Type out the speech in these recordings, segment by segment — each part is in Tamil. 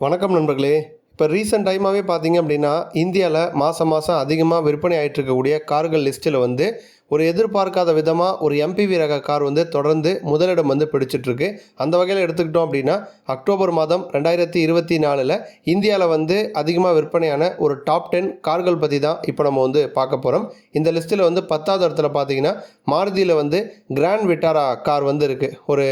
வணக்கம் நண்பர்களே. இப்போ ரீசெண்ட் டைமாகவே பார்த்தீங்க அப்படின்னா இந்தியாவில் மாதம் மாதம் அதிகமாக விற்பனை ஆயிட்டு இருக்கக்கூடிய கார்கள் லிஸ்ட்டில் வந்து ஒரு எதிர்பார்க்காத விதமாக ஒரு எம்பிவி ரக கார் வந்து தொடர்ந்து முதலிடம் வந்து பிடிச்சிட்ருக்கு அந்த வகையில் எடுத்துக்கிட்டோம் அப்படின்னா அக்டோபர் மாதம் ரெண்டாயிரத்தி இருபத்தி நாலில் இந்தியாவில் வந்து அதிகமாக விற்பனையான ஒரு டாப் டென் கார்கள் பற்றி தான் இப்போ நம்ம வந்து பார்க்க போகிறோம் இந்த லிஸ்ட்டில் வந்து பத்தாவது இடத்துல பார்த்தீங்கன்னா மாருதியில் வந்து கிராண்ட் விட்டாரா கார் வந்து இருக்குது ஒரு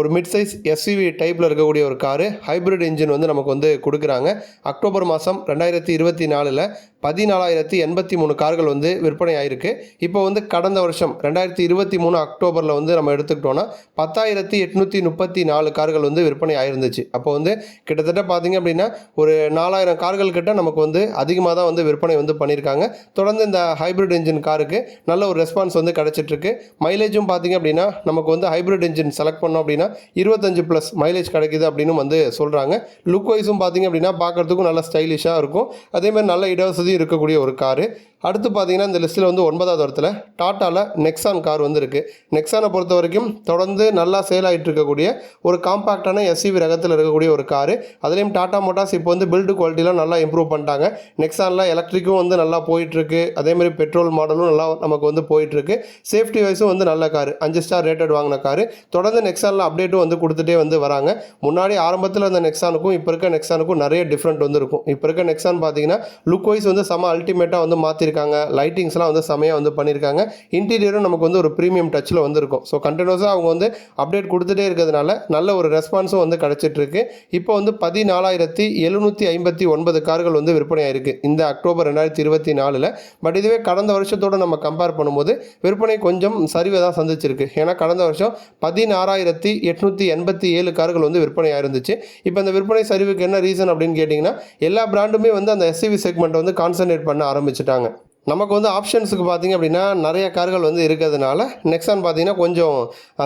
ஒரு மிட் சைஸ் எஸ்யூவி டைப்பில் இருக்கக்கூடிய ஒரு காரு ஹைப்ரிட் இன்ஜின் வந்து நமக்கு வந்து கொடுக்குறாங்க. அக்டோபர் மாதம் ரெண்டாயிரத்தி இருபத்தி நாலில் பதினாலாயிரத்தி எண்பத்தி மூணு கார்கள் வந்து விற்பனை ஆயிருக்கு இப்போ வந்து கடந்த வருஷம் ரெண்டாயிரத்தி இருபத்தி மூணு அக்டோபரில் வந்து நம்ம எடுத்துக்கிட்டோன்னா பத்தாயிரத்தி எட்நூற்றி முப்பத்தி நாலு கார்கள் வந்து விற்பனை ஆயிருந்துச்சு அப்போ வந்து கிட்டத்தட்ட பார்த்தீங்க அப்படின்னா ஒரு நாலாயிரம் கார்கள் கிட்ட நமக்கு வந்து அதிகமாக தான் வந்து விற்பனை வந்து பண்ணியிருக்காங்க. தொடர்ந்து இந்த ஹைப்ரிட் இன்ஜின் காருக்கு நல்ல ஒரு ரெஸ்பான்ஸ் வந்து கிடச்சிட்ருக்கு. மைலேஜும் பார்த்தீங்க அப்படின்னா நமக்கு வந்து ஹைப்ரிட் இன்ஜின் செலக்ட் பண்ணோம் அப்படின்னா இருபத்தஞ்சு ப்ளஸ் மைலேஜ் கிடைக்குது அப்படின்னு வந்து சொல்கிறாங்க லுக் வைஸும் பார்த்தீங்க அப்படின்னா பார்க்குறதுக்கும் நல்ல ஸ்டைலிஷாக இருக்கும். அதேமாதிரி நல்ல இடவசதி இருக்கக்கூடிய ஒரு காரு. அடுத்து பார்த்தீங்கன்னா இந்த லிஸ்ட்டில் வந்து ஒன்பதாவது இடத்துல டாட்டாவில் நெக்ஸான் கார் வந்து இருக்குது நெக்ஸானை பொறுத்த வரைக்கும் தொடர்ந்து நல்லா சேல் ஆகிட்டு இருக்கக்கூடிய ஒரு காம்பாக்டான எஸ்யூவி ரகத்தில் இருக்கக்கூடிய ஒரு காரு. அதுலேயும் டாடா மோட்டார்ஸ் இப்போ வந்து பில்டு குவாலிட்டிலாம் நல்லா இம்ப்ரூவ் பண்ணிட்டாங்க. நெக்ஸானில் எலக்ட்ரிக்கும் வந்து நல்லா போயிட்டுருக்கு. அதேமாதிரி பெட்ரோல் மாடலும் நல்லா நமக்கு வந்து போயிட்டுருக்கு. சேஃப்டி வைஸும் வந்து நல்ல காரு. அஞ்சு ஸ்டார் ரேட்டட் வாங்கின காரு. தொடர்ந்து நெக்ஸானில் அப்டேட்டும் வந்து கொடுத்துட்டே வந்து வராங்க. முன்னாடி ஆரம்பத்தில் இருந்த நெக்ஸானுக்கும் இப்போ இருக்க நெக்ஸானுக்கும் நிறைய டிஃப்ரெண்ட் வந்து இருக்கும் இப்போ இருக்க நெக்ஸான் பார்த்தீங்கன்னா லுக் வைஸ் வந்து செம அல்டிமேட்டாக வந்து மாற்றிருக்காங்க லைட்டிங்ஸ்லாம் வந்து செமையாக வந்து பண்ணியிருக்காங்க இன்டீரியரும் நமக்கு வந்து ஒரு ப்ரீமியம் டச்சில் வந்துருக்கும். ஸோ கண்டினியூஸாக அவங்க வந்து அப்டேட் கொடுத்துட்டே இருக்கிறதுனால நல்ல ஒரு ரெஸ்பான்ஸும் வந்து கிடச்சிட்ருக்கு. இப்போ வந்து பதினாலாயிரத்தி எழுநூற்றி ஐம்பத்தி ஒன்பது கார்கள் வந்து விற்பனையாயிருக்கு இந்த அக்டோபர் ரெண்டாயிரத்தி இருபத்தி நாலில். பட் இதுவே கடந்த வருஷத்தோடு நம்ம கம்பேர் பண்ணும்போது விற்பனை கொஞ்சம் சரிவை தான் சந்திச்சிருக்கு. ஏன்னா கடந்த வருஷம் பதினாறாயிரத்தி எட்நூற்றி எண்பத்தி ஏழு கார்கள் வந்து விற்பனையாக இருந்துச்சு இப்போ இந்த விற்பனை சரிவுக்கு என்ன ரீசன் அப்படின்னு கேட்டிங்கன்னா எல்லா பிராண்டுமே வந்து அந்த எஸ்சிவி செக்மெண்ட்டை வந்து கான்சன்ட்ரேட் பண்ண ஆரம்பிச்சிட்டாங்க. நமக்கு வந்து ஆப்ஷன்ஸுக்கு பார்த்தீங்க அப்படின்னா நிறைய கார்கள் வந்து இருக்கிறதுனால நெக்ஸான் பார்த்தீங்கன்னா கொஞ்சம்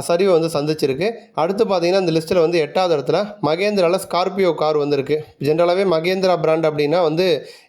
சரிவை வந்து சந்திச்சிருக்கு. அடுத்து பார்த்தீங்கன்னா இந்த லிஸ்ட்டில் வந்து எட்டாவது இடத்துல மகேந்திராவில் ஸ்கார்பியோ கார் வந்திருக்கு. ஜென்ரலாகவே மகேந்திரா பிராண்ட் அப்படின்னா வந்து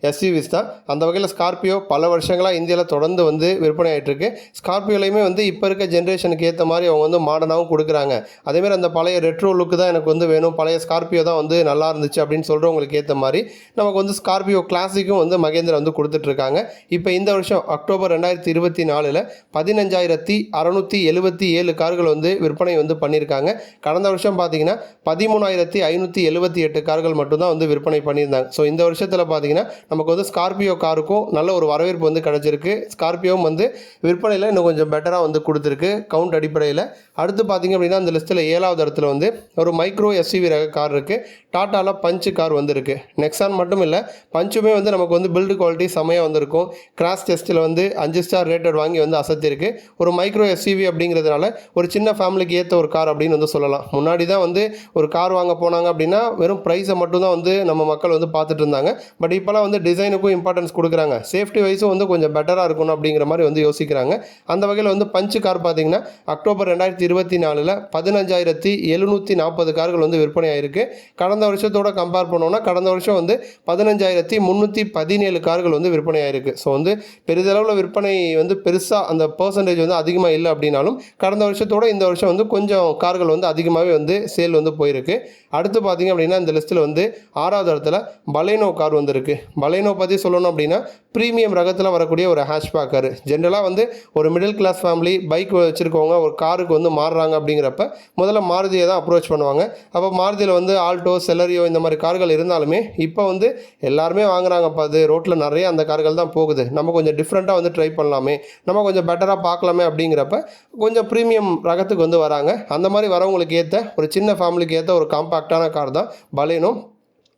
எஸ்யூவிஸ் தான். அந்த வகையில் ஸ்கார்பியோ பல வருஷங்களாக இந்தியாவில் தொடர்ந்து வந்து விற்பனை ஆகிட்டுருக்கு ஸ்கார்பியோலையுமே வந்து இப்போ இருக்க ஜென்ரேஷனுக்கு ஏற்ற மாதிரி அவங்க வந்து மாடர்னாகவும் கொடுக்குறாங்க. அதேமாதிரி அந்த பழைய ரெட்ரோ லுக்கு தான் எனக்கு வந்து வேணும். பழைய ஸ்கார்பியோ தான் வந்து நல்லா இருந்துச்சு அப்படின்னு சொல்கிறவங்களுக்கு ஏற்ற மாதிரி நமக்கு வந்து ஸ்கார்பியோ கிளாசிக்கும் வந்து மகேந்திரா வந்து கொடுத்துட்ருக்காங்க இப்போ இந்த வருஷம் அக்டோபர் ரெண்டாயிரத்தி இருபத்தி நாலில் பதினஞ்சாயிரத்தி அறநூற்றி எழுபத்தி ஏழு கார்கள் வந்து விற்பனை வந்து பண்ணியிருக்காங்க. கடந்த வருஷம் பார்த்தீங்கன்னா பதிமூணாயிரத்தி ஐநூற்றி எழுபத்தி எட்டு கார்கள் மட்டும்தான் வந்து விற்பனை பண்ணியிருந்தாங்க. ஸோ இந்த வருஷத்தில் பார்த்தீங்கன்னா நமக்கு வந்து ஸ்கார்பியோ காருக்கும் நல்ல ஒரு வரவேற்பு வந்து கிடச்சிருக்கு. ஸ்கார்பியோவும் வந்து விற்பனையில் இன்னும் கொஞ்சம் பெட்டராக வந்து கொடுத்துருக்கு. கவுண்ட் அடிப்படையில். அடுத்து பார்த்தீங்க அப்படின்னா அந்த லிஸ்ட்டில் ஏழாவது இடத்துல வந்து ஒரு மைக்ரோ எஸ்யூவி ரக கார் இருக்குது டாட்டாவில் பஞ்சு கார் வந்திருக்கு. நெக்ஸான் மட்டும் இல்லை பஞ்சுமே வந்து நமக்கு வந்து பில்டு குவாலிட்டி செமையாக வந்திருக்கும். கிராஸ் டெஸ்ட்டில் வந்து அஞ்சு ஸ்டார் ரேட்டட் வாங்கி வந்து அசத்திருக்கு. ஒரு மைக்ரோ எஸ்யூவி அப்படிங்கிறதுனால ஒரு சின்ன ஃபேமிலிக்கு ஏற்ற ஒரு கார் அப்படின்னு வந்து சொல்லலாம். முன்னாடி தான் வந்து ஒரு கார் வாங்க போனாங்க அப்படின்னா வெறும் ப்ரைஸை மட்டும்தான் வந்து நம்ம மக்கள் வந்து பார்த்துட்டு இருந்தாங்க. பட் இப்போலாம் வந்து டிசைனுக்கும் இம்பார்ட்டன்ஸ் கொடுக்குறாங்க. சேஃப்டி வைஸும் வந்து கொஞ்சம் பெட்டராக இருக்கணும் அப்படிங்கிற மாதிரி வந்து யோசிக்கிறாங்க. அந்த வகையில் வந்து பஞ்சு கார் பார்த்தீங்கன்னா அக்டோபர் ரெண்டாயிரத்தி இருபத்தி நாலில் பதினஞ்சாயிரத்தி எழுநூற்றி நாற்பது கார்கள் வந்து விற்பனை ஆயிருக்கு. கடந்த வருஷத்தோட கம்பேர் பண்ணோம்னா கடந்த வருஷம் வந்து பதினஞ்சாயிரத்தி முந்நூற்றி பதினேழு கார்கள் வந்து விற்பனை ஆயிருக்கு. ஸோ வந்து பெரிதளவில் விற்பனை வந்து பெருசாக அந்த பர்சன்டேஜ் வந்து அதிகமாக இல்லை அப்படின்னாலும் கடந்த வருஷத்தோட இந்த வருஷம் வந்து கொஞ்சம் கார்கள் வந்து அதிகமாகவே வந்து சேல் வந்து போயிருக்கு. அடுத்து பார்த்தீங்க அப்படின்னா இந்த லிஸ்ட்டில் வந்து ஆறாவது இடத்துல பலேனோ கார் வந்திருக்கு. பலேனோ பற்றி சொல்லணும் அப்படின்னா ப்ரீமியம் ரகத்தில் வரக்கூடிய ஒரு ஹேஷ்பேக் கார் ஜென்ரலாக வந்து ஒரு மிடில் கிளாஸ் ஃபேமிலி பைக் வச்சுருக்கவங்க ஒரு காருக்கு வந்து மாறுறாங்க அப்படிங்கிறப்ப முதல்ல மாருதியை தான் அப்ரோச் பண்ணுவாங்க. அப்போ மாருதியில் வந்து ஆல்டோ செலரியோ இந்த மாதிரி கார்கள் இருந்தாலுமே இப்போ வந்து எல்லாருமே வாங்குறாங்கப்பா அது. ரோட்டில் நிறைய அந்த கார்கள் தான் போகுது. நம்ம நம்ம கொஞ்சம் டிஃப்ரெண்ட்டாக வந்து ட்ரை பண்ணலாமே. நம்ம கொஞ்சம் பெட்டராக பார்க்கலாமே அப்படிங்கிறப்ப கொஞ்சம் ப்ரீமியம் ரகத்துக்கு வந்து வராங்க. அந்த மாதிரி வரவங்களுக்கு ஏற்ற ஒரு சின்ன ஃபேமிலிக்கு ஏற்ற ஒரு காம்பாக்டான கார் தான் பலேனோ.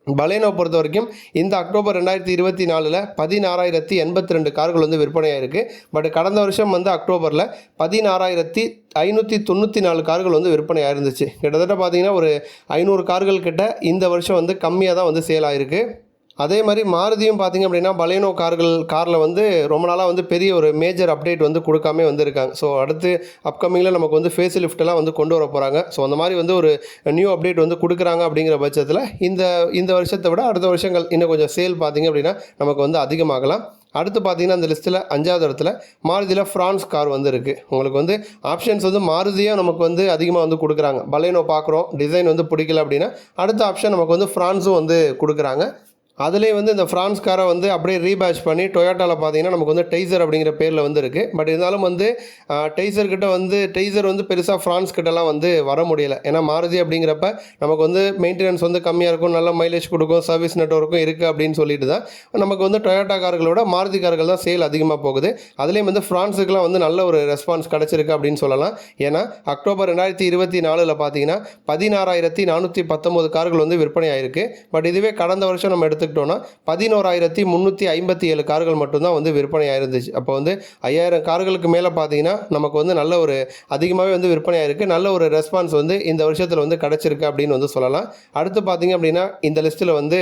பலேனோ பொறுத்த வரைக்கும் இந்த அக்டோபர் ரெண்டாயிரத்தி இருபத்தி நாலில் பதினாறாயிரத்தி எண்பத்தி ரெண்டு கார்கள் வந்து விற்பனையாயிருக்கு. பட் கடந்த வருஷம் வந்து அக்டோபரில் பதினாறாயிரத்தி ஐநூற்றி தொண்ணூற்றி நாலு கார்கள் வந்து விற்பனையாக இருந்துச்சு கிட்டத்தட்ட பார்த்தீங்கன்னா ஒரு ஐநூறு கார்கள் கிட்ட இந்த வருஷம் வந்து கம்மியாக தான் வந்து சேல் ஆயிருக்கு. அதே மாதிரி மாருதியும் பார்த்தீங்க அப்படின்னா பலேனோ கார்கள் காரில் வந்து ரொம்ப நாளாக வந்து பெரிய ஒரு மேஜர் அப்டேட் வந்து கொடுக்காம வந்திருக்காங்க. ஸோ அடுத்து அப்கமிங்கில் நமக்கு வந்து ஃபேஸ் லிஃப்ட்டெல்லாம் வந்து கொண்டு வர போகிறாங்க ஸோ அந்த மாதிரி வந்து ஒரு நியூ அப்டேட் வந்து கொடுக்குறாங்க அப்படிங்கிற பட்சத்தில் இந்த இந்த வருஷத்தை விட அடுத்த வருஷங்கள் இன்னும் கொஞ்சம் சேல் பார்த்தீங்க அப்படின்னா நமக்கு வந்து அதிகமாகலாம். அடுத்து பார்த்தீங்கன்னா அந்த லிஸ்ட்டில் அஞ்சாவது இடத்துல மாருதியில் ஃப்ரான்ஸ் கார் வந்து இருக்குது உங்களுக்கு வந்து ஆப்ஷன்ஸ் வந்து மாருதியும் நமக்கு வந்து அதிகமாக வந்து கொடுக்குறாங்க. பலேனோ பார்க்குறோம். டிசைன் வந்து பிடிக்கல அப்படின்னா அடுத்த ஆப்ஷன் நமக்கு வந்து ஃப்ரான்ஸும் வந்து கொடுக்குறாங்க. அதிலே வந்து இந்த ஃப்ரான்ஸ் காரை வந்து அப்படியே ரீபேஷ் பண்ணி டொயோட்டாவில் பார்த்தீங்கன்னா நமக்கு வந்து டெய்சர் அப்படிங்கிற பேரில் வந்து இருக்குது பட் இருந்தாலும் வந்து டெய்சர் கிட்ட வந்து டெய்சர் வந்து பெருசாக ஃப்ரான்ஸ் கிட்டலாம் வந்து வர முடியலை. ஏன்னா மாருதி அப்படிங்கிறப்ப நமக்கு வந்து மெயின்டெனன்ஸ் வந்து கம்மியாக இருக்கும் நல்ல மைலேஜ் கொடுக்கும் சர்வீஸ் நெட்ஒர்க்கும் இருக்குது அப்படின்னு சொல்லிட்டு தான். நமக்கு வந்து டொயோட்டா கார்களோட மாருதி கார்கள் தான் சேல் அதிகமாக போகுது. அதுலேயும் வந்து ஃப்ரான்ஸுக்குலாம் வந்து நல்ல ஒரு ரெஸ்பான்ஸ் கிடச்சிருக்கு அப்படின்னு சொல்லலாம். ஏன்னா அக்டோபர் ரெண்டாயிரத்தி இருபத்தி நாலில் பார்த்தீங்கன்னா பதினாறாயிரத்தி நானூற்றி பத்தொம்போது கார்கள் வந்து விற்பனை ஆயிருக்கு. பட் இதுவே கடந்த வருஷம் நம்ம எடுத்து எடுத்துக்கிட்டோன்னா பதினோராயிரத்தி முந்நூற்றி ஐம்பத்தி ஏழு கார்கள் மட்டும்தான் வந்து விற்பனை ஆயிருந்துச்சு அப்போ வந்து ஐயாயிரம் கார்களுக்கு மேலே பார்த்தீங்கன்னா நமக்கு வந்து நல்ல ஒரு அதிகமாகவே வந்து விற்பனை ஆயிருக்கு நல்ல ஒரு ரெஸ்பான்ஸ் வந்து இந்த வருஷத்தில் வந்து கிடச்சிருக்கு அப்படின்னு வந்து சொல்லலாம். அடுத்து பார்த்தீங்க அப்படின்னா இந்த லிஸ்ட்டில் வந்து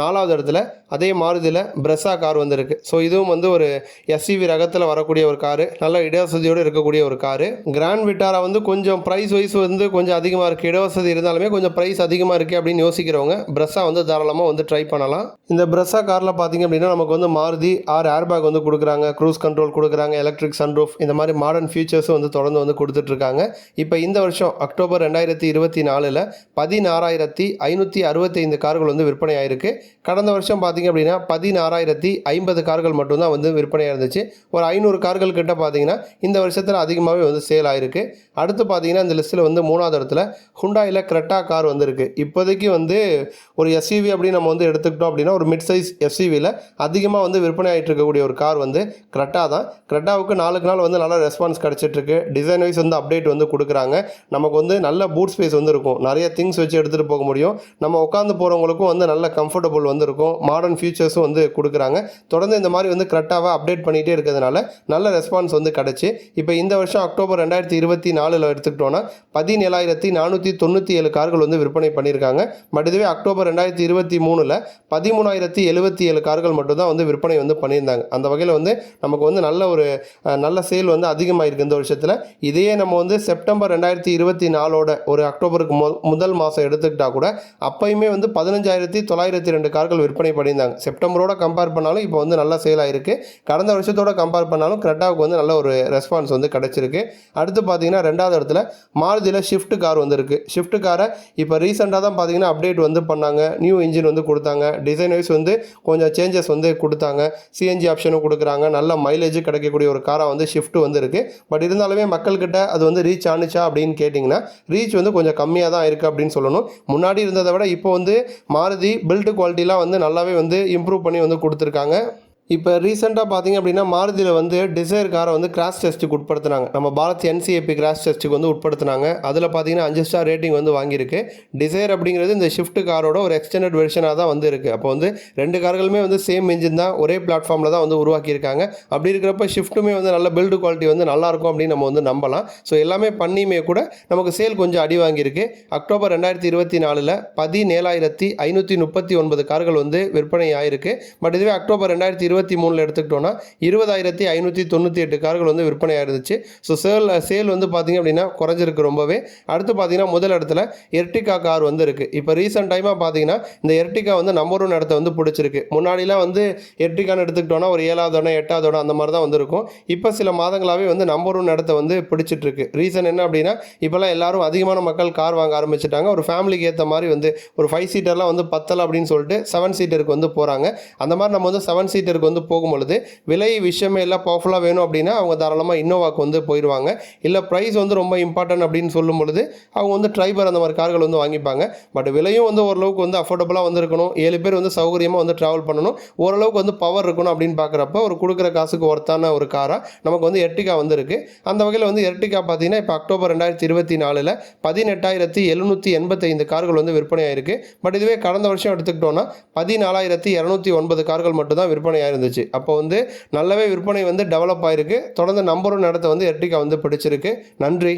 நாலாவது இடத்துல அதே மாருதியில் பிரெஸ்ஸா கார் வந்திருக்கு. ஸோ இதுவும் வந்து ஒரு எஸ்சிவி ரகத்தில் வரக்கூடிய ஒரு காரு. நல்ல இடவசதியோடு இருக்கக்கூடிய ஒரு காரு. கிராண்ட் விட்டாரா வந்து கொஞ்சம் ப்ரைஸ் வைஸ் வந்து கொஞ்சம் அதிகமாக இருக்குது இடவசதி இருந்தாலுமே கொஞ்சம் ப்ரைஸ் அதிகமாக இருக்குது அப்படின்னு யோசிக்கிறவங்க பிரெஸ்ஸா வந்து தாராளமாக வந்து ட்ரை பண்ணலாம். இந்த பிரஸா காரில் பார்த்தீங்க அப்படின்னா நமக்கு வந்து மாருதி ஆறு ஏர்பேக் வந்து கொடுக்குறாங்க. க்ரூஸ் கண்ட்ரோல் கொடுக்குறாங்க எலக்ட்ரிக் சன்ரூஃப் இந்த மாதிரி மாடர்ன் ஃபியூச்சர்ஸும் வந்து தொடர்ந்து வந்து கொடுத்துட்ருக்காங்க. இப்போ இந்த வருஷம் அக்டோபர் ரெண்டாயிரத்தி இருபத்தி நாலில் பதினாறாயிரத்தி ஐநூற்றி அறுபத்தைந்து கார்கள் வந்து விற்பனை ஆயிருக்கு. கடந்த வருஷம் பார்த்தீங்க அப்படின்னா பதினாறாயிரத்தி ஐம்பது கார்கள் மட்டும்தான் வந்து விற்பனை இருந்துச்சு ஒரு ஐநூறு கார்கள் கிட்ட பார்த்தீங்கன்னா இந்த வருஷத்தில் அதிகமாகவே வந்து சேல் ஆயிருக்கு. அடுத்து பார்த்தீங்கன்னா இந்த லிஸ்ட்டில் வந்து மூணாவது இடத்துல ஹுண்டாயில் கிரெட்டா கார் வந்திருக்கு. இப்போதைக்கு வந்து ஒரு எஸ்யூவி அப்படின்னு நம்ம வந்து எடுத்துக்கிட்டோம் அப்படின்னா ஒரு மிட் சைஸ் எஸ்யூவியில் அதிகமாக வந்து விற்பனை ஆகிட்டு இருக்கக்கூடிய ஒரு கார் வந்து க்ரெட்டா தான். க்ரெட்டாவுக்கு நாளுக்கு நாள் வந்து நல்ல ரெஸ்பான்ஸ் கிடச்சிட்ருக்கு. டிசைன் வைஸ் வந்து அப்டேட் வந்து கொடுக்குறாங்க. நமக்கு வந்து நல்ல பூட் ஸ்பேஸ் வந்து இருக்கும். நிறைய திங்ஸ் வச்சு எடுத்துகிட்டு போக முடியும். நம்ம உட்காந்து போகிறவங்களுக்கும் வந்து நல்ல கம்ஃபர்டபுள் வந்து இருக்கும். மாடர்ன் ஃபியூச்சர்ஸும் வந்து கொடுக்குறாங்க. தொடர்ந்து இந்த மாதிரி வந்து கரெக்டாக அப்டேட் பண்ணிகிட்டே இருக்கிறதுனால நல்ல ரெஸ்பான்ஸ் வந்து கிடச்சி. இப்போ இந்த வருஷம் அக்டோபர் ரெண்டாயிரத்தி இருபத்தி நாலில் எடுத்துக்கிட்டோன்னா பதினேழாயிரத்தி நானூற்றி தொண்ணூற்றி ஏழு கார்கள் வந்து விற்பனை பண்ணியிருக்காங்க. பட் இதுவே அக்டோபர் ரெண்டாயிரத்தி இருபத்தி மூணில் பதிமூணாயிரத்தி எழுபத்தி ஏழு கார்கள் மட்டும்தான் வந்து விற்பனை வந்து பண்ணியிருந்தாங்க. அந்த வகையில் வந்து நமக்கு வந்து நல்ல ஒரு நல்ல சேல் வந்து அதிகமாக இருக்குது இந்த வருஷத்தில். இதையே நம்ம வந்து செப்டம்பர் ரெண்டாயிரத்தி இருபத்தி நாலோட ஒரு அக்டோபருக்கு மு முதல் மாதம் எடுத்துக்கிட்டால் கூட அப்பயுமே வந்து பதினஞ்சாயிரத்தி தொள்ளாயிரத்தி ரெண்டு கார்கள் விற்பனை பண்ணியிருந்தாங்க. செப்டம்பரோட கம்பேர் பண்ணாலும் இப்போ வந்து நல்லா சேல் ஆகிருக்கு கடந்த வருஷத்தோட கம்பேர் பண்ணாலும் கிரெட்டாவுக்கு வந்து நல்ல ஒரு ரெஸ்பான்ஸ் வந்து கிடச்சிருக்கு. அடுத்து பார்த்தீங்கன்னா ரெண்டாவது இடத்துல மாருதியில் ஷிஃப்ட் கார் வந்திருக்கு. ஷிஃப்ட் காரை இப்போ ரீசெண்டாக தான் பார்த்தீங்கன்னா அப்டேட் வந்து பண்ணாங்க. நியூ இன்ஜின் வந்து கொடுத்தாங்க. டிசைன் வைஸ் வந்து கொஞ்சம் சேஞ்சஸ் வந்து கொடுத்தாங்க. சிஎன்ஜி ஆப்ஷனும் கொடுக்குறாங்க. நல்ல மைலேஜ் கிடைக்கக்கூடிய ஒரு காராக வந்து ஷிஃப்ட் வந்து இருக்குது பட் இருந்தாலுமே மக்கள்கிட்ட அது வந்து ரீச் ஆணுச்சா அப்படின்னு கேட்டிங்கன்னா ரீச் வந்து கொஞ்சம் கம்மியாக தான் இருக்குது அப்படின்னு சொல்லணும். முன்னாடி இருந்ததை விட இப்போ வந்து மாருதி பில்டு குவாலிட்டிலாம் வந்து நல்லாவே வந்து இம்ப்ரூவ் பண்ணி வந்து கொடுத்துருக்காங்க. இப்போ ரீசெண்டாக பார்த்தீங்க அப்படின்னா மாருதியில் வந்து டிசைர் காரை வந்து கிராஷ் டெஸ்ட்டுக்கு உட்படுத்தினாங்க. நம்ம பாரத் என்சிஏபி கிராஷ் டெஸ்ட்டுக்கு வந்து உட்படுத்தினாங்க. அதில் பார்த்தீங்கன்னா அஞ்சு ஸ்டார் ரேட்டிங் வந்து வாங்கியிருக்கு. டிசைர் அப்படிங்கிறது இந்த ஷிஃப்ட் காரோட ஒரு எக்ஸ்டெண்டட் வெர்ஷனாக தான் வந்து இருக்குது அப்போ வந்து ரெண்டு கார்களுமே வந்து சேம் இன்ஜின் தான் ஒரே பிளாட்ஃபார்மில் தான் வந்து உருவாக்கியிருக்காங்க. அப்படி இருக்கிறப்ப ஷிஃப்ட்டுமே வந்து நல்ல பில்டு குவாலிட்டி வந்து நல்லாயிருக்கும் அப்படின்னு நம்ம வந்து நம்பலாம். ஸோ எல்லாமே பண்ணியுமே கூட நமக்கு சேல் கொஞ்சம் அடி வாங்கியிருக்கு. அக்டோபர் ரெண்டாயிரத்தி இருபத்தி நாலில் பதினேழாயிரத்தி ஐநூற்றி முப்பத்தி ஒன்பது கார்கள் வந்து விற்பனை ஆயிருக்கு பட் இதுவே அக்டோபர் ரெண்டாயிரத்தி இருபத்தி மூணில் எடுத்துக்கிட்டோன்னா இருபதாயிரத்தி ஐநூற்றி தொண்ணூற்றி எட்டு கார்கள் வந்து விற்பனை ஆயிருந்துச்சு ஸோ சேல் சேல் வந்து பார்த்திங்க அப்படின்னா குறைஞ்சிருக்கு ரொம்பவே. அடுத்து பார்த்தீங்கன்னா முதல் இடத்துல எர்டிகா கார் வந்து இருக்குது இப்போ ரீசெண்ட் டைமாக பார்த்தீங்கன்னா இந்த எர்டிகா வந்து நம்பர் ஒன் இடத்த வந்து பிடிச்சிருக்கு. முன்னாடிலாம் வந்து எர்டிகான்னு எடுத்துக்கிட்டோன்னா ஒரு ஏழாவது இடம் எட்டாவது இடம் அந்த மாதிரி தான் வந்திருக்கும். இப்போ சில மாதங்களாகவே வந்து நம்பர் ஒன் இடத்த வந்து பிடிச்சிட்ருக்கு ரீசன் என்ன அப்படின்னா இப்போல்லாம் எல்லாரும் அதிகமான மக்கள் கார் வாங்க ஆரம்பிச்சிட்டாங்க. ஒரு ஃபேமிலிக்கு ஏற்ற மாதிரி வந்து ஒரு ஃபைவ் சீட்டர்லாம் வந்து பத்தலை அப்படின்னு சொல்லிட்டு செவன் சீட்டருக்கு வந்து போகிறாங்க அந்த மாதிரி நம்ம வந்து செவன் சீட்டருக்கு வந்து போகும்பொழுது விலை விஷயமே எல்லாம் பவர்ஃபுல்லாக வேணும் அப்படின்னா அவங்க தாராளமாக இன்னோவாக்கு வந்து போயிடுவாங்க இல்லை ப்ரைஸ் வந்து ரொம்ப இம்பார்ட்டன்ட் அப்படின்னு சொல்லும் பொழுது அவங்க வந்து ட்ரைபர் அந்த மாதிரி கார்கள் வந்து வாங்கிப்பாங்க. பட் விலையும் வந்து ஓரளவுக்கு வந்து அஃபோர்டபுளாக வந்து இருக்கணும் ஏழு பேர் வந்து சௌகரியமாக வந்து ட்ராவல் பண்ணணும். ஓரளவுக்கு வந்து பவர் இருக்கணும் அப்படின்னு பார்க்குறப்ப ஒரு கொடுக்குற காசுக்கு ஒர்த்தான ஒரு காராக நமக்கு வந்து எர்டிகா வந்து இருக்குது அந்த வகையில் வந்து எர்டிகா பார்த்தீங்கன்னா இப்போ அக்டோபர் ரெண்டாயிரத்தி இருபத்தி நாலில் பதினெட்டாயிரத்தி எழுநூற்றி எண்பத்தைந்து கார்கள் வந்து விற்பனை ஆயிருக்கு. பட் இதுவே கடந்த வருஷம் எடுத்துக்கிட்டோன்னா பதினாலாயிரத்தி இரநூத்தி ஒன்பது கார்கள் மட்டும் தான் விற்பனை இருந்துச்சு. அப்போ வந்து நல்லாவே விற்பனை வந்து டெவலப் ஆயிருக்கு. தொடர்ந்து நம்பர் நடத்த வந்து எர்டிகா வந்து பிடிச்சிருக்கு. நன்றி.